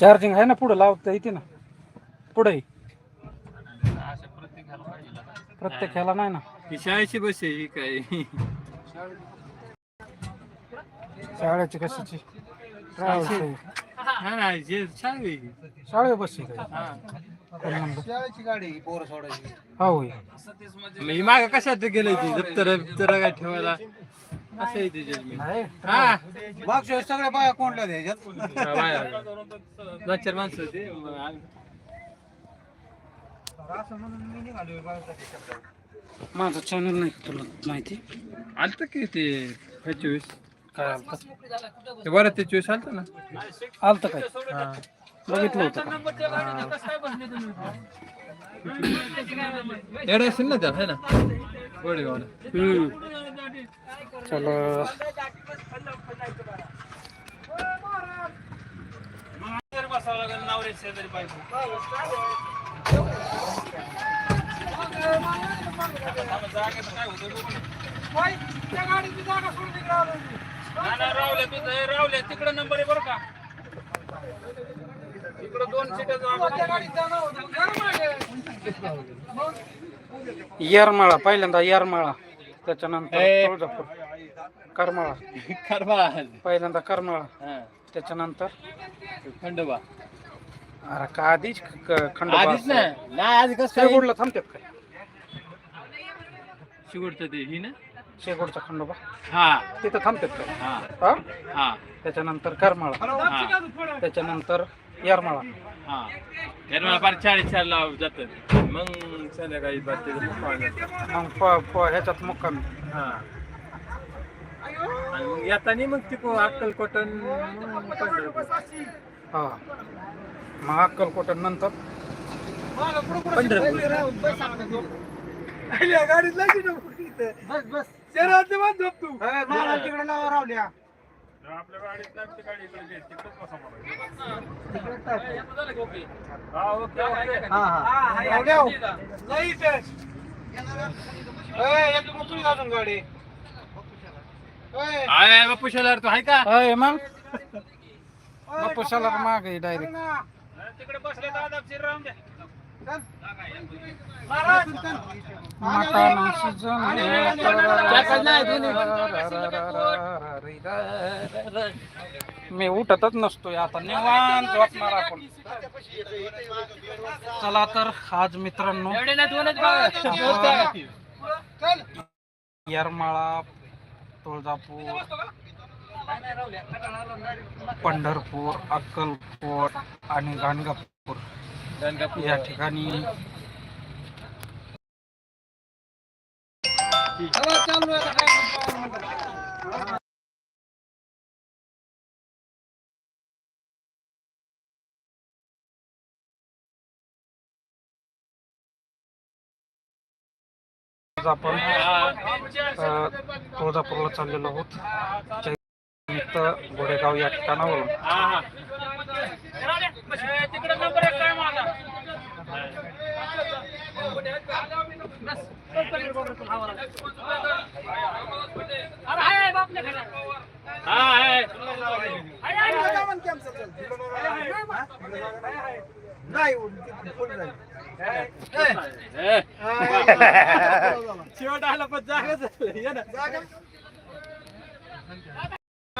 Charging आहे ना पुढं लावता येते ना. पुढे प्रत्येक ह्याला नाही ना. ही शाळेची बस आहे ही काय? शाळेची कशाची. हा ना जे शाळे बस आहे हा. शाळेची गाडी पोरं सोडायची. हा होय. मग ही माग कशात गेलं ती दप्तर बिप्तर काय ठेवायला? असं आहे ते जन्मी नाही. हा. मागच्या वेळेस सगळ्या बाया द्यायच्यात हा, बाया. दोन चार माणसं होते. मग आम्ही- असं म्हणून मी निघालो बाळासाठी शब्दावर. माझं चॅनल नाही का तुला माहिती? आलतं की ते हे चोवीस काय ते बरं ते चोवीस आलतं ना? आलतं काय? बघितलं होतं का? एवढं असेल ना त्याला है ना? गोडेगावला हम्म. चला तिकडे नंबर आहे बरं का इकडे दोन येरमाळा पहिल्यांदा येरमाळा त्याच्यानंतर. तुळजापूर करमाळा. खरबा पहिल्यांदा करमाळा. हा. त्याच्यानंतर? खंडोबा. अरे का आधीच क- खंडोबा आधीच ना नाही. कसं शेगोडला थांबतात काय? शेवटचं ते ही ना? शेगोडचा खंडोबा. हा. तिथं थांबतात काय? हा. हा? हा. त्याच्यानंतर करमाळा. हा. त्याच्यानंतर येरमाळा. हा. चाळीस चार लाव जातात. मग संध्याकाळी मग प- प- ह्याच्यात मुक्कामी. हा. आणि मग येताना मग तिकडून अक्कलकोटन. हा मग अक्कलकोट नंतर पंढरपूर गाडीत लागली ना पुढे इथं. शहरातले बंद झोप तू. मला तिकडे लावा रावल्या. हा, हा. हो. ए, एक मोकळी अजून गाडी आहे बापू शेलार तू आहे का अय मग बापू शाला माग डायरेक्ट तिकडे बसले दादा मी उठतच नसतोय आता निवांत झोपणार आपण चला तर आज मित्रांनो येरमाळा तुळजापूर पंढरपूर अक्कलकोट आणि गाणगापूर. या ठिकाणी आज आपण तुळजापूरला चाललेलो आहोत. निमित्त गोडेगाव या ठिकाणावरून. नाही. शेवट आला पण जागा झाली.